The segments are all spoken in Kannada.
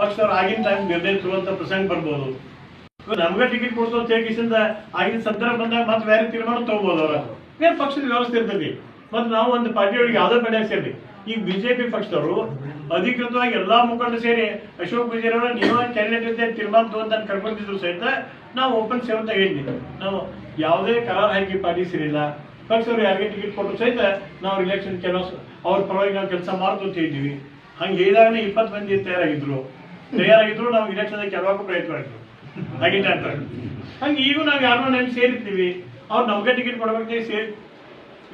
ಪಕ್ಷದವ್ರು ಆಗಿನ ಟೈಮ್ ನಿರ್ಣಯ ಪ್ರಸಂಗ ಬರ್ಬೋದು. ನಮ್ಗೆ ಟಿಕೆಟ್ ಕೊಡ್ಸೋ ತೇಗಿಸಿಂದ ಆಗಿನ ಸಂದರ್ಭ ಬಂದಾಗ ಮತ್ತೆ ಬೇರೆ ತೀರ್ಮಾನ ತಗೋಬಹುದು ಅವ್ರ. ಬೇರೆ ಪಕ್ಷದ ವ್ಯವಸ್ಥೆ ಇರ್ತೈತಿ ಮತ್ತೆ ನಾವು ಒಂದು ಪಾರ್ಟಿಯೊಳಗೆ ಯಾವ್ದೋ ಕಡೆ ಸೇರಿ ಈಗ ಬಿಜೆಪಿ ಪಕ್ಷದವರು ಅಧಿಕೃತವಾಗಿ ಎಲ್ಲಾ ಮುಖಂಡ ಸೇರಿ ಅಶೋಕ್ ಅವರ ನೀವು ಕ್ಯಾಂಡಿಡೇಟ್ ಜೊತೆ ತೀರ್ಮಾನ ತಗೊಂತ ಕರ್ಕೊಂಡಿದ್ರು ಸಹಿತ ನಾವು ಓಪನ್ ಸೇವ್ ಅಂತ ಹೇಳಿದ್ವಿ. ನಾವು ಯಾವುದೇ ಕರಾರ್ ಹಾಕಿ ಸೇರಿಲ್ಲ. ಪಕ್ಷದವ್ರು ಯಾರಿಗೆ ಟಿಕೆಟ್ ಕೊಟ್ಟರು ಸಹಿತ ನಾವು ಇಲೆಕ್ಷನ್ ಕೆಲಸ ಅವ್ರ ಪರವಾಗಿ ನಾವು ಕೆಲಸ ಅಂತ ಹೇಳಿದ್ವಿ ಹಂಗೆ ಹೇಳಿದಾಗ ಇಪ್ಪತ್ತು ಮಂದಿ ತಯಾರಾಗಿದ್ರು. ತಯಾರಾಗಿದ್ರು ನಾವು ಇಲೆಕ್ಷನ್ ಕೆಲವಾಗ ಪ್ರಯತ್ನ ಆಯ್ತು ಹಂಗೆ ಈಗ ನಾವು ಯಾರನ್ನೋ ನೆನ್ ಸೇರಿರ್ತೀವಿ. ಅವ್ರು ನಮ್ಗೆ ಟಿಕೆಟ್ ಕೊಡ್ಬೇಕು ಸೇರಿ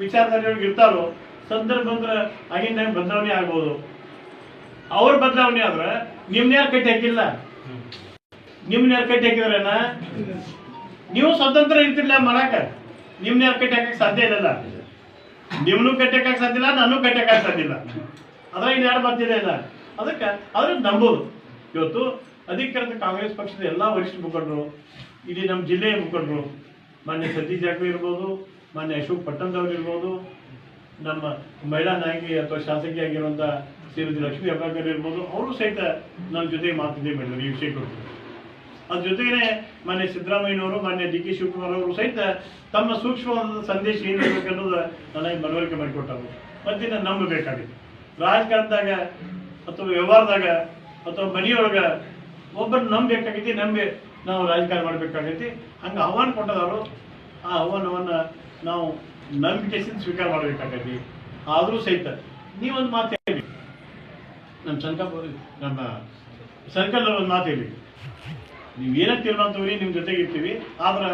ವಿಚಾರದಲ್ಲಿ ಇರ್ತಾರೋ ಸಂದರ್ಭ ಬಂದ್ರೆ ಆಗಿನ ಟೈಮ್ ಬದಲಾವಣೆ ಆಗ್ಬೋದು. ಅವ್ರ ಬದಲಾವಣೆ ಆದ್ರೆ ನಿಮ್ನ ಯಾರು ಕಟ್ಟಿ ಹಾಕಿಲ್ಲ? ನಿಮ್ನ ಯಾರು ಕಟ್ಟಿ ಹಾಕಿದ್ರೇನ? ನೀವು ಸ್ವತಂತ್ರ ಇರ್ತಿರ್ಲಿಲ್ಲ ಮಾಡಾಕ ನಿಮ್ನ ಯಾರು ಕಟ್ಟಿ ಹಾಕಕ್ ಸಾಧ್ಯ ಇಲ್ಲ ನಿಮ್ನು ಕಟ್ಟಿ ಹಾಕಕ್ ಸಾಧ್ಯ ಇಲ್ಲ ನಾನು ಕಟ್ಟಿ ಹಾಕಕ್ ಸಾಧ್ಯ ಇಲ್ಲ. ಅದ್ರ ಇನ್ನು ಯಾರು ಬರ್ತಿದೆ ಇಲ್ಲ? ಅದಕ್ಕೆ ಅದ್ರ ನಂಬೋದು. ಇವತ್ತು ಅಧಿಕೃತ ಕಾಂಗ್ರೆಸ್ ಪಕ್ಷದ ಎಲ್ಲ ವರಿಷ್ಠ ಮುಖಂಡರು ಇಲ್ಲಿ ನಮ್ಮ ಜಿಲ್ಲೆಯ ಮುಖಂಡರು, ಮಾನ್ಯ ಸತೀಶ್ ಜಾರಕಿಹೊಳಿ ಇರ್ಬೋದು, ಮಾನ್ಯ ಅಶೋಕ್ ಪಟ್ಟಣದವ್ರು ಇರ್ಬೋದು, ನಮ್ಮ ಮಹಿಳಾ ನಾಯಕಿ ಅಥವಾ ಶಾಸಕಿ ಆಗಿರುವಂತ ಶ್ರೀಮತಿ ಲಕ್ಷ್ಮೀ ಅಬ್ಬಾಕರ್ ಇರ್ಬೋದು, ಅವರು ಸಹಿತ ನನ್ನ ಜೊತೆಗೆ ಮಾತುಕತೆ ಮಾಡಿದ್ರು, ಈ ವಿಷಯ ಕುರಿತು. ಅದ್ರ ಜೊತೆಗೆ ಮಾನ್ಯ ಸಿದ್ದರಾಮಯ್ಯನವರು, ಮಾನ್ಯ ಡಿ ಕೆ ಶಿವಕುಮಾರ್ ಅವರು ಸಹಿತ ತಮ್ಮ ಸೂಕ್ಷ್ಮವಾದ ಸಂದೇಶ ಏನಿರಬೇಕು ಅನ್ನೋದು ನನಗೆ ಮನವರಿಕೆ ಮಾಡಿಕೊಟ್ಟರು. ಮತ್ತೆ ನಾನು ನಂಬಬೇಕಾಗಿದೆ. ರಾಜಕಾರಣದಾಗ ಅಥವಾ ವ್ಯವಹಾರದಾಗ ಅಥವಾ ಮನೆಯೊಳಗ ಒಬ್ಬರು ನಂಬಬೇಕಾಗೈತಿ ನಂಬಿ ನಾವು ರಾಜಕಾರಣ ಮಾಡ್ಬೇಕಾಗೈತಿ ಹಂಗೆ ಆಹ್ವಾನ ಕೊಟ್ಟದವರು ಆ ಆಹ್ವಾನವನ್ನ ನಾವು ನಂಬಿಕೆಸಿಂದ ಸ್ವೀಕಾರ ಮಾಡ್ಬೇಕಾಗೈತಿ ಆದರೂ ಸಹಿತ ನೀವೊಂದು ಮಾತು ಹೇಳಿ. ನಮ್ಮ ಸಂಕಲ್ಪ ನಮ್ಮ ಸರ್ಕಲ್ ಒಂದು ಮಾತು ಹೇಳಿ. ನೀವು ಏನ ತೀರ್ಮಾನ ನಿಮ್ಮ ಜೊತೆಗೆ ಇರ್ತೀವಿ, ಆದ್ರೆ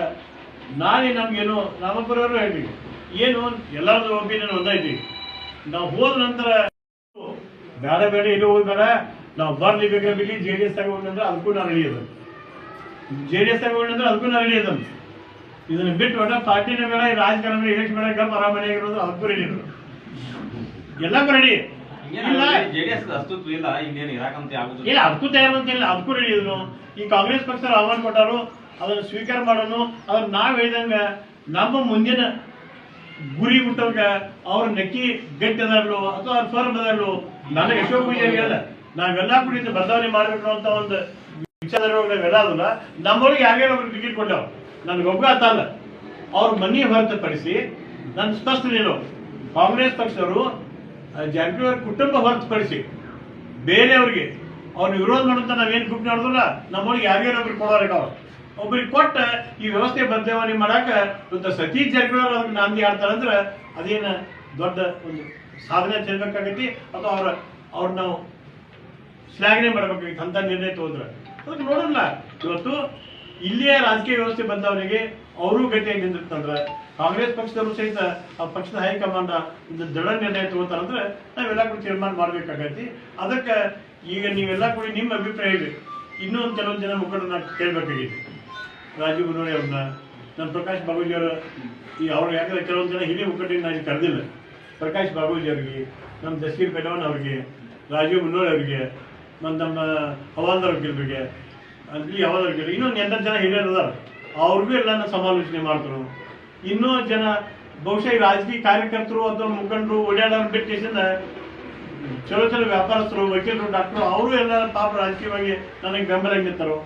ನಾನೇ ನಮ್ಗೇನು ನಾಮಪುರವರು ಹೇಳ್ತೀವಿ ಏನು ಎಲ್ಲರದ್ದು ಒಪಿನಿಯನ್ ಒಂದೈತಿ ನಾವು ಹೋದ ನಂತರ, ಬೇಡ ಬೇಡ, ಇಲ್ಲಿ ಹೋಗ್ಬೇಡ. ನಾವು ಬರ್ಲಿ ಬಿಡಿ ಜೆ ಡಿ ಎಸ್ ತಗೊಂಡ್ರೆ ಅದಕ್ಕೂ ನಾನು ರೆಡಿ ಜೆ ಡಿ ಎಸ್ ತಗೊಂಡ್ರೆ ಅದಕ್ಕೂ ನಾನು ರೆಡಿ ಇದನ್ನು ಬಿಟ್ಟು ಒಟ್ಟ ಪಾರ್ಟಿನ ಬೇಡ ಈ ರಾಜಕಾರಣ ಇಲೆಕ್ಷನ್ ಬೇಡ ಗಮ್ ಆರಾಮನೆ ಆಗಿರೋದು ಅದಕ್ಕೂ ರೆಡಿ ಇರೋದು. ಎಲ್ಲಕ್ಕೂ ರೆಡಿ ಇಲ್ಲ. ಜೆಡಿಎಸ್ ಅಸ್ತಿತ್ವ ಇಲ್ಲ ಇನ್ನೇನು ಇರಾಕಂತ ಆಗುದು ಇಲ್ಲ ಅದಕ್ಕೂ ತಯಾರಂತಿಲ್ಲ ಅದಕ್ಕೂ ರೆಡಿ ಇದ್ರು. ಈ ಕಾಂಗ್ರೆಸ್ ಪಕ್ಷ ಆಹ್ವಾನ ಕೊಟ್ಟರು ಅದನ್ನು ಸ್ವೀಕಾರ ಮಾಡೋನು. ಅದನ್ನ ನಾವು ಹೇಳಿದಂಗ ನಮ್ಮ ಮುಂದಿನ ಗುರಿ ಮುಟ್ಟವಾಗ ಅವ್ರ ನೆಕ್ಕಿ ಗಟ್ಟಿ ಅದಾರ್ಲು ಅಥವಾ ಅವ್ರ ಫರ್ಮ್ ಅದಾರ್ಲು ನನಗೆ ಅಶೋಕ್ ಪೂಜೆ ಅಲ್ಲ. ನಾವೆಲ್ಲ ಕುಡಿದು ಬದಲಾವಣೆ ಮಾಡಬೇಕು ಅಂತ ಒಂದು ವಿಚಾರದೊಳಗೆ ನಾವೆಲ್ಲ ಅದಲ್ಲ ನಮ್ಮೊಳಗೆ ಯಾರ್ಯಾರು ಒಬ್ರು ಟಿಕೆಟ್ ಕೊಟ್ಟವ್ ನನಗೊಬ್ಬ ಅಲ್ಲ ಅವ್ರ ಮನಿ ಹೊರತುಪಡಿಸಿ ನನ್ನ ಸ್ಪಷ್ಟ ನೀನು ಕಾಂಗ್ರೆಸ್ ಪಕ್ಷದವರು ಜಾರಕಿಹೊಳಿ ಕುಟುಂಬ ಹೊರತುಪಡಿಸಿ ಬೇರೆಯವ್ರಿಗೆ ಅವ್ರನ್ನ ವಿರೋಧ ಮಾಡುವಂತ ನಾವೇನ್ ಗುಂಪು ನಡೆದಿಲ್ಲ. ನಮ್ಮೊಳಗೆ ಯಾರ್ಯಾರು ಒಬ್ರು ಕೊಡೋರಿಗೆ ಅವ್ರು ಒಬ್ರಿಗೆ ಕೊಟ್ಟ ಈ ವ್ಯವಸ್ಥೆ ಬದಲಾವಣೆ ಮಾಡಾಕ ಒಂದು ಸತೀಶ್ ಜಾರಕಿಹೊಳಿ ನಾಂದಿ ನಾಂದಿ ಆಡ್ತಾರಂದ್ರ ಅದೇನ ದೊಡ್ಡ ಒಂದು ಸಾಧನೆ ತಿಳ್ಬೇಕಾಗೈತಿ ಅಥವಾ ಅವ್ರ ಅವ್ರ ನಾವು ಶ್ಲಾಘನೆ ಈಗ ಅಂತ ನಿರ್ಣಯ ತಗೊಂಡ್ರೆ. ಅದಕ್ಕೆ ನೋಡಲ್ಲ ಇವತ್ತು ಇಲ್ಲಿಯ ರಾಜಕೀಯ ವ್ಯವಸ್ಥೆ ಬಂದವರಿಗೆ ಅವರು ಗಟ್ಟಿಯಾಗಿ ನಿಂದಿರ್ತಂದ್ರ ಕಾಂಗ್ರೆಸ್ ಪಕ್ಷದವರು ಸಹಿತ ಆ ಪಕ್ಷದ ಹೈಕಮಾಂಡ್ ಒಂದು ದೃಢ ನಿರ್ಣಯ ತಗೋತಾರಂದ್ರೆ ನಾವೆಲ್ಲ ಕೂಡ ತೀರ್ಮಾನ ಮಾಡ್ಬೇಕಾಗೈತಿ. ಅದಕ್ಕೆ ಈಗ ನೀವೆಲ್ಲ ಕೂಡ ನಿಮ್ಮ ಅಭಿಪ್ರಾಯ ಇದೆ ಇನ್ನೂ ಕೆಲವೊಂದು ಜನ ಮುಖಂಡರನ್ನ ಕೇಳ್ಬೇಕಾಗೈತಿ. ರಾಜೀವ್ ಗುರುವಳಿ ಅವ್ರನ್ನ ನಮ್ಮ ಪ್ರಕಾಶ್ ಬಾಬುಜಿ ಅವರು, ಈ ಅವ್ರು ಯಾಕಂದ್ರೆ ಕೆಲವೊಂದು ಜನ ಹಿರಿಯ ಮುಖಂಡರಿಗೆ ನಾನು ಕರೆದಿಲ್ಲ. ಪ್ರಕಾಶ್ ಬಾಬುಜಿ ಅವರಿಗೆ ನಮ್ಮ ಜಸ್ಕೀರ್ ಪೆಲವನ್ ಅವರಿಗೆ, ರಾಜೀವ್ ಮುನ್ನೋಳಿ ಅವರಿಗೆ ಮತ್ತು ನಮ್ಮ ಹವಾಲ್ದಾರ್ ವಕೀಲರಿಗೆ ಅಲ್ಲಿ ಹವಾಲ್ದಾರ್ ವಕೀಲರು ಇನ್ನೊಂದು ಎಂಟತ್ತು ಜನ ಹಿರಿಯರು ಅದಾರ ಅವ್ರಿಗೂ ಎಲ್ಲ ಸಮಾಲೋಚನೆ ಮಾಡ್ತಾರೆ ಇನ್ನೂ ಜನ, ಬಹುಶಃ ರಾಜಕೀಯ ಕಾರ್ಯಕರ್ತರು ಅಥವಾ ಮುಖಂಡರು ಓಡಾಡೋರು ಬಿಟ್ಟಿಸಿಂದ ಚಲೋ ಚಲೋ ವ್ಯಾಪಾರಸ್ಥರು, ವಕೀಲರು, ಡಾಕ್ಟರು, ಅವರು ಎಲ್ಲ ಪಾಪ ರಾಜಕೀಯವಾಗಿ ನನಗೆ ಬೆಂಬಲ ನಿಂತರು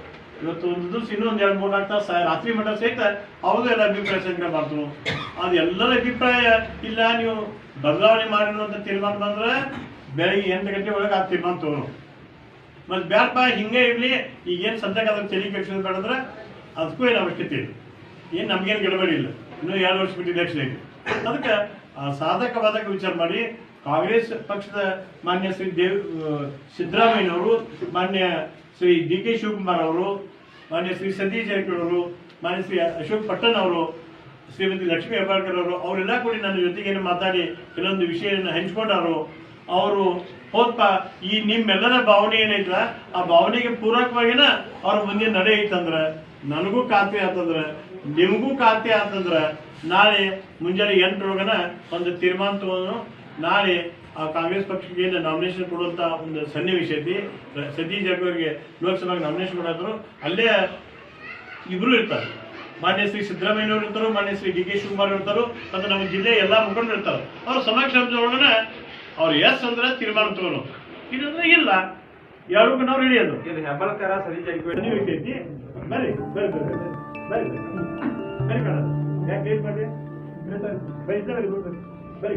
ಇವತ್ತು ಒಂದು ದಿವಸ ಇನ್ನೊಂದು ಎರಡು ಮೂರು ನಾಲ್ಕು ತಾಸು ರಾತ್ರಿ ಮಟ್ಟ ಸಹಿತ ಅವ್ರದ್ದು ಎಲ್ಲ ಅಭಿಪ್ರಾಯ ಸಂಗ್ರಹ ಮಾಡ್ತರು ಅದು ಎಲ್ಲರ ಅಭಿಪ್ರಾಯ ಇಲ್ಲ, ನೀವು ಬದಲಾವಣೆ ಮಾಡಿರೋ ಅಂತ ತೀರ್ಮಾನ ಬಂದ್ರೆ ಬೆಳಗ್ಗೆ ಎಂಟು ಗಂಟೆ ಒಳಗೆ ಆ ತೀರ್ಮಾನ ತಗೋರು ಮತ್ತೆ ಬ್ಯಾಡಪ್ಪ ಹಿಂಗೆ ಇರಲಿ, ಈಗ ಏನು ಸದ್ಯಕ್ಕೆ ಅದನ್ನು ತಲೆ ಕೆಡ್ಸೋದು ಬೇಡಂದ್ರೆ ಅದಕ್ಕೂ ಏನು ಅವಶ್ಯಕತೆ ಇಲ್ಲ. ಏನು ನಮಗೇನು ಗಡಬಡಿ ಇಲ್ಲ. ಇನ್ನೂ ಎರಡು ವರ್ಷ ಬಿಟ್ಟು ಅದಕ್ಕೆ, ಆ ಸಾಧಕ ಬಾಧಕ ವಿಚಾರ ಮಾಡಿ ಕಾಂಗ್ರೆಸ್ ಪಕ್ಷದ ಮಾನ್ಯ ಶ್ರೀ ದೇವ್ ಸಿದ್ದರಾಮಯ್ಯನವರು, ಮಾನ್ಯ ಶ್ರೀ ಡಿ ಕೆ ಶಿವಕುಮಾರ್ ಅವರು, ಮಾನ್ಯ ಶ್ರೀ ಸತೀಶ್ ಜಾರಕಿಹೊಳಿ ಅವರು, ಮಾನ್ಯ ಶ್ರೀ ಅಶೋಕ್ ಪಟ್ಟಣ್ ಅವರು, ಶ್ರೀಮತಿ ಲಕ್ಷ್ಮೀ ಹೆಬ್ಬಾಳ್ಕರ್ ಅವರು, ಅವರೆಲ್ಲ ಕೂಡಿ ನನ್ನ ಜೊತೆಗೇನು ಮಾತಾಡಿ ಕೆಲವೊಂದು ವಿಷಯವನ್ನು ಹಂಚ್ಕೊಂಡಾರು. ಅವರು ಹೋದ್ಪ, ಈ ನಿಮ್ಮೆಲ್ಲರ ಭಾವನೆ ಏನೈತಲ್ಲ ಆ ಭಾವನೆಗೆ ಪೂರಕವಾಗಿನ ಅವ್ರ ಮುಂದೆ ನಡೆ ಐತಂದ್ರ ನನಗೂ ಖಾತೆ ಆತಂದ್ರ ನಿಮಗೂ ಖಾತೆ ಆತಂದ್ರ ನಾಳೆ ಮುಂಜಾನೆ ಎಂಟರೊಳಗನ ಒಂದು ತೀರ್ಮಾನ ತಗೊಂಡು ನಾಳೆ ಆ ಕಾಂಗ್ರೆಸ್ ಪಕ್ಷಕ್ಕೆ ನಾಮಿನೇಷನ್ ಕೊಡುವಂತ ಒಂದು ಸನ್ನಿವೇಶ ಐತಿ ಸತೀಶ್ ಜಾರಕಿಹೊಳಿಗೆ ಲೋಕಸಭೆಗೆ ನಾಮಿನೇಷನ್ ಮಾಡಿದ್ರು ಅಲ್ಲೇ ಇಬ್ರು ಇರ್ತಾರೆ. ಮಾನ್ಯ ಶ್ರೀ ಸಿದ್ದರಾಮಯ್ಯನವರು ಇರ್ತಾರೋ, ಮಾನ್ಯ ಶ್ರೀ ಡಿ ಕೆ ಶಿವಕುಮಾರ್ ಇರ್ತಾರೋ, ಮತ್ತು ನಮ್ಮ ಜಿಲ್ಲೆಯ ಎಲ್ಲಾ ಮುಖಂಡರು ಇರ್ತಾರೆ. ಅವ್ರ ಸಮಕ್ಷಮದೊಳಗನ ಅವ್ರು ಎಸ್ ಅಂದ್ರೆ ತೀರ್ಮಾನ ತಗೋನು. ಇಲ್ಲಂದ್ರೆ ಇಲ್ಲ. ಯಾರು ನಾವು ಹಿಡಿಯೋದು ಇದು ಹೆಬ್ಬಾಳ್ಕರ ಸರಿ ನೀವು ಐತಿ ಬರಿ ಬರ್ರಿ ಬರ್ರಿ ಕಣ ಯಾಕೆ ಬರಿ ಬರ್ರಿ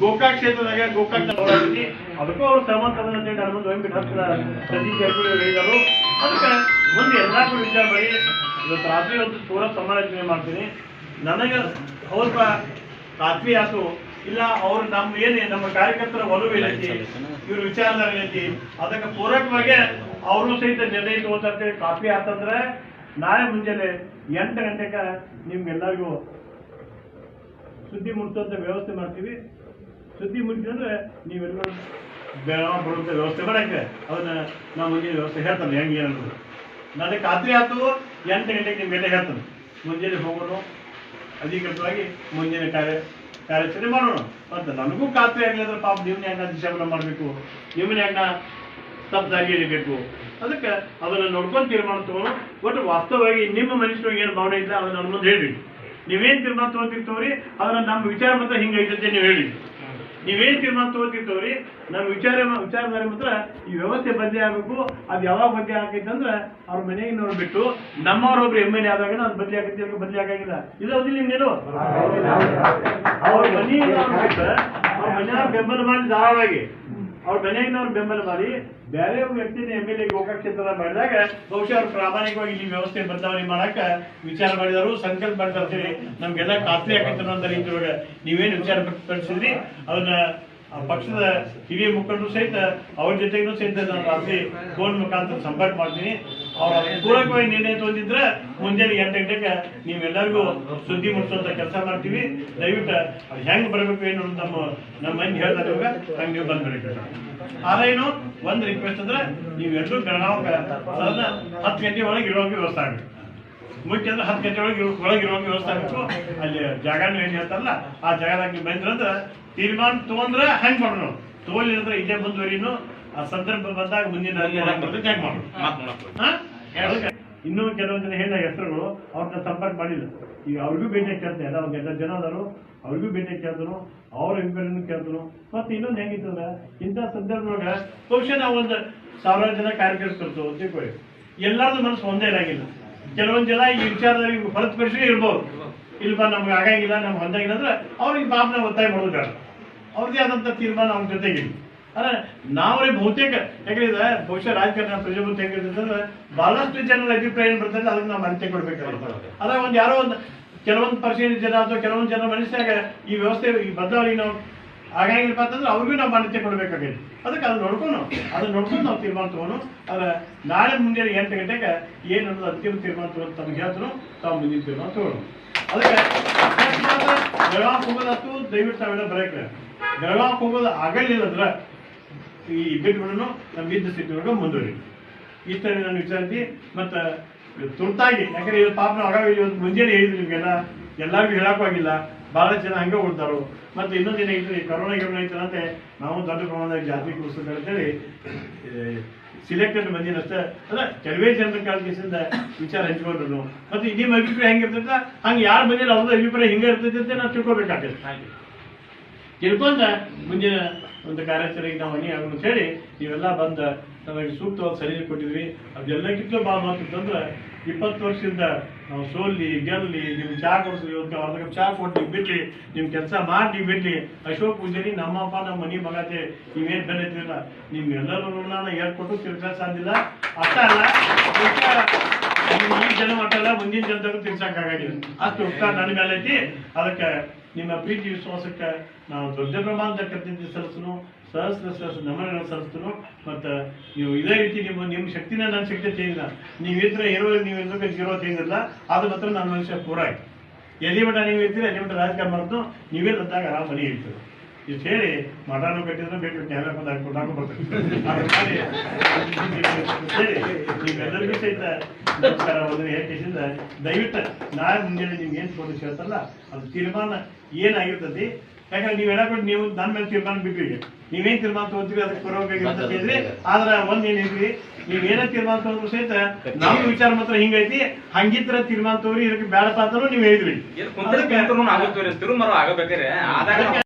ಗೋಕಾಕ್ ಕ್ಷೇತ್ರದಾಗ ಗೋಕಾಕ್ ಅದಕ್ಕೂ ಅವ್ರು ಸಮಾನ ಅದ ಅಂತ ಹೇಳಿ ನನ್ನ ಮುಂದೆ ಹೋಗ್ಬಿಟ್ಟು ಹತ್ತಿರ ಸತೀಶ್ ಜಾರಕಿಹೊಳಿ ಹೇಳಿದರು. ಅದಕ್ಕೆ ಮುಂದೆ ಎಲ್ಲಾ ಕೂಡ ವಿಚಾರ ಮಾಡಿ. ಇವತ್ತು ರಾತ್ರಿ ಒಂದು ಸೂರ ಸಮಾಲೋಚನೆ ಮಾಡ್ತೀನಿ. ನನಗೆ ಅವ್ರ ರಾತ್ರಿ ಆಯ್ತು ಇಲ್ಲ ಅವ್ರು ನಮ್ಮ ಏನೇ ನಮ್ಮ ಕಾರ್ಯಕರ್ತರ ಒಲವು ಏನೈತಿ ಇವ್ರ ವಿಚಾರಧಾರೆ ಏನೈತಿ ಅದಕ್ಕೆ ಪೂರಕವಾಗಿ ಅವರು ಸಹಿತ ನಿರ್ಣಯ ತಗೋತಾರೆ ಕಾಫಿ ಆತಂದ್ರೆ ನಾಳೆ ಮುಂಜಾನೆ ಎಂಟು ಗಂಟೆಗೆ ನಿಮ್ಗೆಲ್ಲರಿಗೂ ಸುದ್ದಿ ಮುಟ್ಟುವಂತ ವ್ಯವಸ್ಥೆ ಮಾಡ್ತೀವಿ. ಸುದ್ದಿ ಮುಟ್ಟಿದ್ರೆ ನೀವೆಲ್ಲರೂ ಬೆಳಗಾವ ಬರುವಂತ ವ್ಯವಸ್ಥೆ ಮಾಡಕ್ಕೆ ಅದನ್ನ ನಾವು ಮುಂಜಾನೆ ವ್ಯವಸ್ಥೆ ಹೇಳ್ತಾನೆ. ಹೆಂಗೆ ನನಗೆ ಖಾತ್ರಿ ಆತು ಎಂಟು ಗಂಟೆಗೆ ನಿಮ್ಗೆಲ್ಲ ಹೇಳ್ತಾನೆ. ಮುಂಜಾನೆ ಹೋಗೋಣ ಅಧಿಕೃತವಾಗಿ ಮುಂದಿನ ಕಾರ್ಯ ಕಾರ್ಯಾಚರಣೆ ಮಾಡೋಣ. ಅಂತ ನನಗೂ ಖಾತ್ರಿ ಆಗಲಿಲ್ಲ ಪಾಪ ನಿಮ್ಮನ್ನ ಅಣ್ಣ ದಿಶಾವನ್ನ ಮಾಡಬೇಕು. ನಿಮ್ಮನ್ನ ಅಣ್ಣ ತಪ್ಪದಾಗಿ ಇರಬೇಕು ಅದಕ್ಕೆ ಅದನ್ನು ನೋಡ್ಕೊಂಡು ತೀರ್ಮಾನ ತಗೋಣ. ಒಟ್ಟು ವಾಸ್ತವವಾಗಿ ನಿಮ್ಮ ಮನುಷ್ಯನಿಗೆ ಏನು ಭಾವನೆ ಇಲ್ಲ ಅದನ್ನ ಮುಂದೆ ಹೇಳ್ರಿ. ನೀವೇನ್ ತೀರ್ಮಾನ ತಗೊಂತಿರ್ತವ್ರಿ ಅದನ್ನ ನಮ್ಮ ವಿಚಾರ ಮಾತ್ರ ಹಿಂಗೈತಂತೆ ನೀವು ಹೇಳಿ ನೀವೇನ್ ತೀರ್ಮಾನ ತಗೋತಿರ್ತವ್ರಿ ನಮ್ಮ ವಿಚಾರ ವಿಚಾರಧಾರೆ ಮಾತ್ರ ಈ ವ್ಯವಸ್ಥೆ ಬದಲಿ ಆಗಬೇಕು. ಅದು ಯಾವಾಗ ಬದಲಿ ಆಗೈತೆ ಅಂದ್ರೆ ಅವ್ರ ಮನೆಗೆ ನೋಡ್ಬಿಟ್ಟು ನಮ್ಮವ್ರೊಬ್ರು ಎಂ ಎಲ್ ಎ ಆದಾಗ ಅದು ಬದಲಿ ಆಗೈತೆ ಅವ್ರಿಗೆ ಬದಲಿ ಆಗಿಲ್ಲ ಇದು ಅದಿಲ್ಲ ನಿಮ್ನೇನು ಅವ್ರ ಮನೆ ಅವ್ರ ಮನೆಯವ್ರ ಬೆಂಬಲ ಮಾಡಿ ಧಾರಾಳವಾಗಿ. ಅವ್ರ ಮನೆಯವ್ರ ಬೆಂಬಲ ಮಾಡಿ ಬೇರೆ ವ್ಯಕ್ತಿನ ಎಂ ಎಲ್ ಎ ಗೋಕಾಕ್ ಕ್ಷೇತ್ರದ ಮಾಡಿದಾಗ ಬಹುಶಃ ಅವ್ರು ಪ್ರಾಮಾಣಿಕವಾಗಿ ಈ ವ್ಯವಸ್ಥೆ ಬದಲಾವಣೆ ಮಾಡಕ ವಿಚಾರ ಮಾಡಿದರು ಸಂಕಲ್ಪ ಮಾಡಿದಾರ್ತೀರಿ ನಮ್ಗೆಲ್ಲ ಖಾತ್ರಿ ಆಗತ್ತೆ ಅನ್ನೋ ರೀತಿ ಒಳಗೆ ನೀವೇನು ವಿಚಾರ ಪಡಿಸಿದ್ರಿ? ಅದನ್ನ ಪಕ್ಷದ ಹಿರಿಯ ಮುಖಂಡರು ಸಹಿತ ಅವ್ರ ಜೊತೆಗೂ ಸಹಿತ ನಾನು ರಾತ್ರಿ ಫೋನ್ ಮುಖಾಂತರ ಸಂಪರ್ಕ ಮಾಡ್ತೀನಿ. ಪೂರಕವಾಗಿ ನಿರ್ಣಯ ತಗೊಂಡಿದ್ರೆ ಮುಂಜಾನೆ ಎಂಟು ಗಂಟೆಗೆ ನೀವೆಲ್ಲರಿಗೂ ಸುದ್ದಿ ಮುಟ್ಟಿಸುವಂತ ಕೆಲಸ ಮಾಡ್ತೀವಿ. ದಯವಿಟ್ಟು ಅದು ಹೆಂಗ್ ಬರಬೇಕು ಏನು ನಮ್ಮ ನಮ್ಮ ಮಂದಿ ಹೇಳ್ತಾರೆ ಇವಾಗ, ಹಂಗೆ ನೀವು ಬಂದ್ಬಿಡಿ ಏನು, ಒಂದ್ ರಿಕ್ವೆಸ್ಟ್ ಅಂದ್ರೆ ನೀವೆಲ್ಲರೂ ಬೆಳಗಾವ್ ಅದನ್ನ ಹತ್ತು ಗಂಟೆ ಒಳಗೆ ಇರೋಂಗೆ ವ್ಯವಸ್ಥೆ ಆಗಬೇಕು. ಮುಖ್ಯ ಅಂದ್ರೆ ಹತ್ತು ಗಂಟೆ ಒಳಗೆ ಒಳಗೆ ಇರೋಂಗೆ ವ್ಯವಸ್ಥೆ ಆಗಬೇಕು. ಅಲ್ಲಿ ಜಾಗನೂ ಏನು ಹೇಳ್ತಾರಲ್ಲ, ಆ ಜಾಗದಾಗ ನೀವು ಬಂದ್ರಂದ್ರೆ ತೀರ್ಮಾನ ತಗೊಂಡ್ರೆ ಹೆಂಗ್ ಮಾಡೋಣ ತೋಲಿಲ್ಲ ಅಂದ್ರೆ ಇದೇ ಮುಂದುವರಿನು ಆ ಸಂದರ್ಭ ಬಂದಾಗ ಮುಂದಿನ ಇನ್ನೂ ಕೆಲವೊಂದು ಜನ ಹೇಳಿದ ಹೆಸರುಗಳು ಅವ್ರನ್ನ ಸಂಪರ್ಕ ಮಾಡಿಲ್ಲ. ಈಗ ಅವ್ರಿಗೂ ಭೇಟಿ ಕೇಳ್ತಾರೆ ಎಲ್ಲ ಒಂದ್ ಎಲ್ಲ ಜನ ಅದಾರು ಅವ್ರಿಗೂ ಭೇಟಿ ಕೇಳಿದ್ರು ಅವ್ರ ಅಭಿಪ್ರಾಯನೂ ಕೇಳಿದ್ರು ಮತ್ತೆ ಇನ್ನೊಂದು ಹೆಂಗಿತ್ತಂದ್ರೆ ಇಂಥ ಸಂದರ್ಭದೊಳಗ ಬಹುಶಃ ನಾವು ಒಂದು ಸಾವಿರಾರು ಜನ ಕಾರ್ಯಕರ್ತರು ತಿಳ್ಕೊಳ್ಳಿ. ಎಲ್ಲಾರ್ದು ಮನಸ್ಸು ಒಂದೇ ಇರಾಗಿಲ್ಲ. ಕೆಲವೊಂದು ಜನ ಈ ವಿಚಾರದಲ್ಲಿ ಹೊರತುಪಡಿಸಿ ಇರ್ಬೋದು. ಇಲ್ಪ ನಮ್ಗೆ ಆಗಂಗಿಲ್ಲ ನಮ್ಗೆ ಹೊಂದಾಗಿಲ್ಲ ಅಂದ್ರೆ ಅವ್ರಿಗೆ ಬಾಬ್ನ ಒತ್ತಾಯ ಮಾಡೋದು ಬೇಡ. ಅವ್ರದ್ದೇ ಆದಂತ ತೀರ್ಮಾನ ಅವ್ರ ಜೊತೆಗಿಲ್ಲ ಅಲ್ಲ ನಾವೇ ಬಹುತೇಕ ಯಾಕಂದ್ರೆ ಬಹುಶಃ ರಾಜಕಾರಣ ಪ್ರಜಾಪ್ರಭುತ್ವ ಹೆಂಗಿರ್ತಂದ್ರೆ ಬಹಳಷ್ಟು ಜನರ ಅಭಿಪ್ರಾಯ ಏನ್ ಬರ್ತದೆ ಅದನ್ನ ನಾವು ಅಂತ್ಯ ಕೊಡ್ಬೇಕಾಗುತ್ತೆ. ಅದ ಒಂದ್ ಯಾರೋ ಒಂದು ಕೆಲವೊಂದು ಪರ್ಸೆಂಟ್ ಜನ ಅಥವಾ ಕೆಲವೊಂದು ಜನ ಮನಸ್ಸಿನಾಗ ಈ ವ್ಯವಸ್ಥೆ ಈ ಬದಲಾವಣೆ ನಾವು ಆಗಂಗಿಲ್ಲ ಅಂತಂದ್ರೆ ಅವ್ರಿಗೂ ನಾವು ಮಾನ್ಯತೆ ಕೊಡ್ಬೇಕಾಗೈತಿ ಅದಕ್ಕೆ ಅದನ್ನ ನೋಡ್ಕೊಂಡು ಅದನ್ನ ನೋಡ್ಕೊಂಡು ನಾವು ತೀರ್ಮಾನ ತಗೊಂಡು ಅದ ನಾಳೆ ಮುಂಜಾನೆ ಎಂಟು ಗಂಟೆಗೆ ಏನು ಅನ್ನೋದು ಅಂತಿಮ ತೀರ್ಮಾನ ತಗೊಂಡು ತಮಗೆ ಹೇಳಿದ್ರು ತಾವು ಮುಂದಿನ ತೀರ್ಮಾನ ತಗೊಂಡು ಅದಕ್ಕೆ ಬೆಳಗಾವ್ ಹೋಗೋದಾತು ದಯವಿಟ್ಟು ತಾವೆಲ್ಲ ಬರಕ್ಕೆ ಬೆಳಗಾವ್ ಹೋಗೋದು ಆಗಲಿಲ್ಲ ಅಂದ್ರೆ ಈ ಬಿಟ್ಬಿಡನು ನಮ್ಮ ಇದ್ದ ಸ್ಥಿತಿಯೊಳಗೆ ಮುಂದುವರಿ ಥರ ನಾನು ವಿಚಾರಿಸಿ ಮತ್ತು ತುರ್ತಾಗಿ ಯಾಕಂದ್ರೆ ಇವತ್ತು ಪಾಪ ನಾವು ಆಗಾಗ ಇವತ್ತು ಮುಂಜಾನೆ ಹೇಳಿದ್ರು ನಿಮಗೆಲ್ಲ ಎಲ್ಲರಿಗೂ ಹೇಳಕ್ಕೂ ಆಗಿಲ್ಲ. ಬಹಳ ಜನ ಹಂಗೆ ಉಳ್ತಾರು ಮತ್ತೆ ಇನ್ನೊಂದು ದಿನ ಈ ಕರೋನಾ ಗಿರೋನಾ ಅಂತ ನಾವು ದೊಡ್ಡ ಪ್ರಮಾಣದಾಗ ಜಾತಿ ಕೂರಿಸ್ಬೇಕು ಅಂತೇಳಿ ಸಿಲೆಕ್ಟೆಡ್ ಮಂದಿನ ಅಷ್ಟೇ. ಅಲ್ಲ ಕೆಲವೇ ಜನರ ಕಾಲ್ಕಿಸಿಂದ ವಿಚಾರ ಹಂಚ್ಕೊಂಡ್ರು. ಮತ್ತೆ ನಿಮ್ಮ ಅಭಿಪ್ರಾಯ ಹೆಂಗಿರ್ತೈತೆ ಹಂಗೆ ಯಾರು ಬಂದಿಲ್ಲ ಅವ್ರದ್ದು ಅಭಿಪ್ರಾಯ ಹಿಂಗೆ ಇರ್ತೈತೆ ಅಂತ ನಾವು ತಿಳ್ಕೊಬೇಕಾಗ್ತದೆ ತಿಳ್ಕೊಂಡ ಮುಂದಿನ ಒಂದು ಕಾರ್ಯಾಚರಣೆಗೆ ನಾವು ಆಗೋಣ ಅಂತ ಹೇಳಿ ನೀವೆಲ್ಲ ಬಂದ ನಮಗೆ ಸೂಕ್ತವಾಗಿ ಸಲಹೆ ಕೊಟ್ಟಿದ್ವಿ ಅದೆಲ್ಲಕ್ಕಿಂತ ಭಾಳ ಅಂದ್ರೆ ಇಪ್ಪತ್ತು ವರ್ಷದಿಂದ ನಾವು ಸೋಲ್ಲಿ, ಗೆಲ್ಲಿ, ನಿಮ್ಗೆ ಚಹಾ ಕೊಡಿಸಿ ಇವತ್ತು ಅರ್ಧ ಕಪ್ ಚಾ ಕೊಟ್ಟು ನೀವು ಬಿಡ್ಲಿ ನಿಮ್ ಕೆಲಸ ಮಾಡಿ ನೀವು ಬಿಡ್ಲಿ. ಅಶೋಕ್ ಪೂಜಾರಿ ನಮ್ಮಪ್ಪ ನಮ್ಮ ಮನೆ ಮಗತೆ, ನೀವೇನ್ ಬೆಳೆತಿರಲ್ಲ ನಿಮ್ ಎಲ್ಲರೂ ನಾನು ಹೇಳ್ಕೊಟ್ಟು ತಿರ್ಸಕ್ ಸಾಧ್ಯ ಅಷ್ಟ ಅಲ್ಲ? ಈ ಜನ ಮಟ್ಟಲ್ಲ ಮುಂದಿನ ಜನತೆಗೂ ತಿರ್ಸಕ್ಕಾಗಿಲ್ಲ ಅಷ್ಟು ಉತ್ಸಾಹ ನನ್ನ ಮೇಲೆ ಐತಿ ಅದಕ್ಕೆ ನಿಮ್ಮ ಪ್ರೀತಿ ವಿಶ್ವಾಸಕ್ಕೆ ನಾವು ದೊಡ್ಡ ಪ್ರಮಾಣದ ಕೃತಜ್ಞತೆ ಸಲ್ಲಿಸನು, ಸಹಸ್ರ ಸಹಸ್ರ ನಮನಗಳನ್ನು ಸಲ್ಲಿಸ್ತನು ಮತ್ತು ನೀವು ಇದೇ ರೀತಿ ನಿಮ್ಮ ನಿಮ್ಮ ಶಕ್ತಿನ ನನ್ನ ಶಕ್ತಿ ಇಲ್ಲ ನೀವು ಇದ್ರೆ ಇರೋ ನೀವು ಇದ್ರೆ ಜೀರೋ ಇಲ್ಲ ಅದು ಮಾತ್ರ ನನ್ನ ಮನುಷ್ಯ ಪೂರ ಆಯ್ತು. ಎಲ್ಲಿ ಮಟ್ಟ ನೀವು ಇರ್ತೀರಿ ಎಲ್ಲಿ ಮಟ್ಟ ರಾಜಕಾರಣ ಮಾಡ್ತು ನೀವೇ ಬಂದಾಗ ಆರಾಮ ಮನೆ ಇರ್ತೀರಿ. ಇಷ್ಟು ಹೇಳಿ ಮಠನೂ ಕಟ್ಟಿದ್ರೆ ಬೇಕು ನ್ಯಾಯ ಬಂದು ಹಾಕೊಂಡು ಹಾಕೊಂಡು ಬರ್ತೀವಿ ಹೇಳಿ ಸಹಿತ ನಮಸ್ಕಾರ ಒಂದು ಹೇಳ್ಕಿಸಿಂದ ದಯವಿಟ್ಟು ನಾಳೆ ಮುಂಜಾನೆ ನಿಮ್ಗೆ ಏನು ಫೋಟೋ ಹೇಳ್ತಲ್ಲ ಅದು ತೀರ್ಮಾನ ಏನಾಗಿರ್ತದೆ? ಯಾಕಂದ್ರೆ ನೀವು ಹೇಳಕೊಂಡು ನೀವು ನನ್ನ ಮೇಲೆ ತೀರ್ಮಾನ ಬಿಟ್ರಿ ನೀವೇನ್ ತೀರ್ಮಾನ ತಗೋತೀವಿ ಅದಕ್ಕೆ ಬರೋಬೇಕಾಗಿರ್ತದೆ ಹೇಳಿದ್ರಿ ಆದ್ರೆ ಒಂದ್ ಏನಿದ್ರಿ ನೀವ್ ಏನೇ ತೀರ್ಮಾನ ತಗೊಂಡ್ರು ಸಹಿತ ನಮ್ಮ ವಿಚಾರ ಮಾತ್ರ ಹಿಂಗೈತಿ ಹಂಗಿದ್ರ ತೀರ್ಮಾನ ತಗೋರಿ ಇದಕ್ಕೆ ಬೇಡಪ್ಪ ಅಂತಾನು ನೀವು ಹೇಳಿದ್ರಿ.